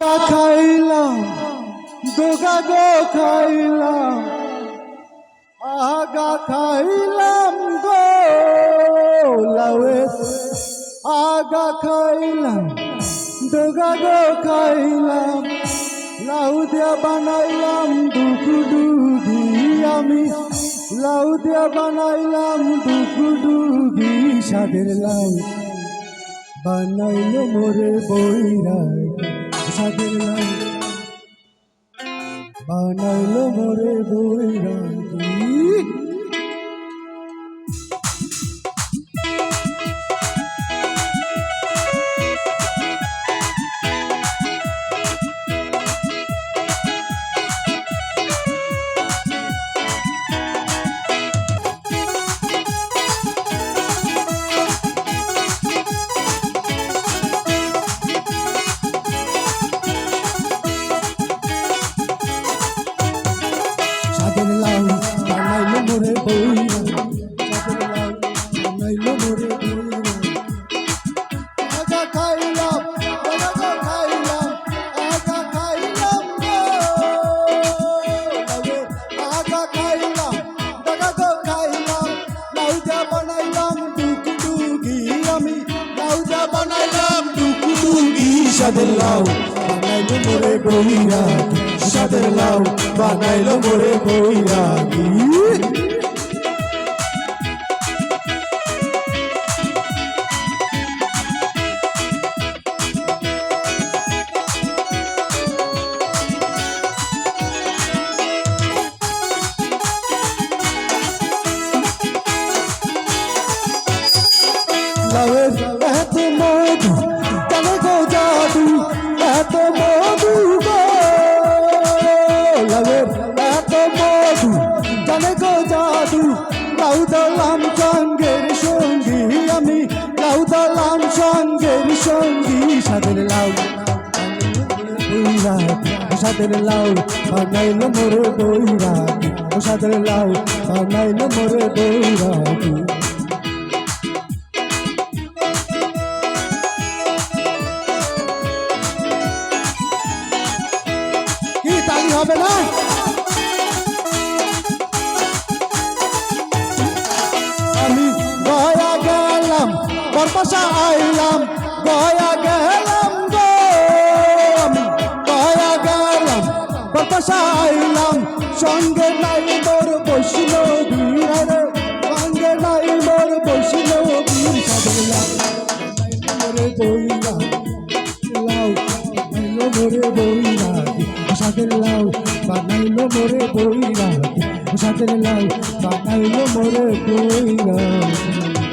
খাইলাম দোগা গো খাইলাম আগা খাইলাম গো লাউয়ে। আগা খাইলাম দোগা গো খাইলাম, লাউ দিয়া বানাইলাম, দুকু ডুগি আমি। লাউ দিয়া বানাইলাম, দুকু ডুগি সাদের লাউ। বানাইলো মোরে বইরাগ সাদের লাউ বানাইলো মরে সাদের সাদের লাউ বানাইলো মোরে বইরাগ সাদের লাউ বানাইলো মোরে বইরাগি লাউয়ের জাদু, লাউ দালাম সঙ্গের সঙ্গী, আমি লাউ দালাম সঙ্গের সঙ্গী। সাদের লাউ সাদের লাউ, বানাইলো মোরে বৈরাগ। সাদের লাউ, বানাইলো মোরে তালি হবে না? আইলাম গয়া গেলাম গো। আমি গয়া গেলাম আইলাম সঙ্গে নাই মোর বসিল বীরে সঙ্গে নাই মোর বসিল বীর সাদলা মোরে বইলা লাউ বানাইলো মোরে বইরাগি সাদের লাউ বানাইলো মোরে বইরাগি সাদের লাউ বানাইলো মোরে বইরাগি